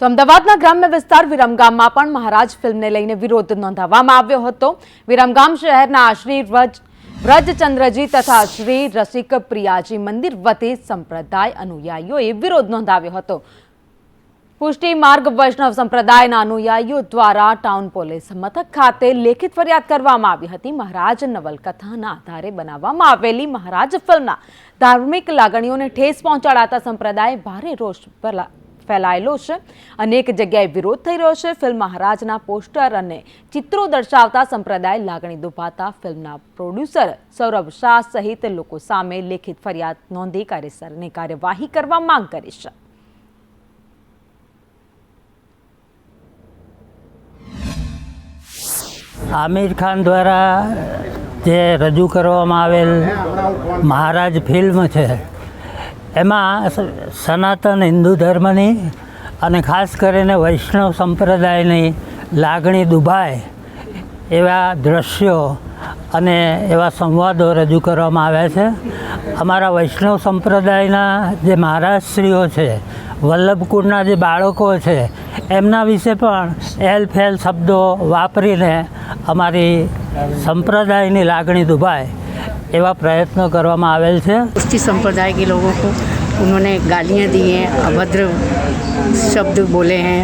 તો અમદાવાદના ગ્રામ્ય વિસ્તાર વિરમગામમાં પણ મહારાજ ફિલ્મને લઈને વિરોધ નોંધાવવામાં આવ્યો હતો. વિરમગામ શહેરના શ્રી વ્રજ, વ્રજચંદ્રજી તથા શ્રી રસિક પ્રિયાજી મંદિર વતી સંપ્રદાય અનુયાયીઓએ વિરોધ નોંધાવ્યો હતો. પુષ્ટિ માર્ગ વૈષ્ણવ સંપ્રદાયના અનુયાયીઓ દ્વારા ટાઉન પોલીસ મથક ખાતે લેખિત ફરિયાદ કરવામાં આવી હતી. મહારાજ નવલકથાના આધારે બનાવવામાં આવેલી મહારાજ ફિલ્મના ધાર્મિક લાગણીઓને ઠેસ પહોંચાડાતા સંપ્રદાય ભારે રોષ ફેલાયેલો છે. અનેક જગ્યાએ વિરોધ થઈ રહ્યો છે. ફિલ્મ મહારાજના પોસ્ટર અને ચિત્રો દર્શાવતા સંપ્રદાય લાગણી દુભાતા ફિલ્મના પ્રોડ્યુસર સૌરભ શાહ સહિત લોકો સામે લેખિત ફરિયાદ નોંધી કાયદેસરની કાર્યવાહી કરવા માંગ કરી છે. આમિર ખાન દ્વારા જે રજૂ કરવામાં આવેલ મહારાજ ફિલ્મ છે એમાં સનાતન હિન્દુ ધર્મની અને ખાસ કરીને વૈષ્ણવ સંપ્રદાયની લાગણી દુભાય એવા દ્રશ્યો અને એવા સંવાદો રજૂ કરવામાં આવ્યા છે. અમારા વૈષ્ણવ સંપ્રદાયના જે મહારાજશ્રીઓ છે, વલ્લભકુળના જે બાળકો છે, એમના વિશે પણ એલ ફેલ શબ્દો વાપરીને અમારી સંપ્રદાયની લાગણી દુભાય. એવા પ્રયત્નો કરવામાં આવેલ છે उसी संप्रदाय के लोगों को उन्होंने गालियाँ दी हैं अभद्र शब्द बोले हैं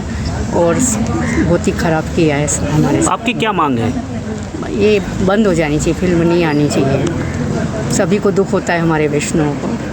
और बहुत ही ख़राब किया है सब हमारे साथ आपकी क्या मांग है ये बंद हो जानी चाहिए फिल्म नहीं आनी चाहिए सभी को दुख होता है हमारे वैष्णवों को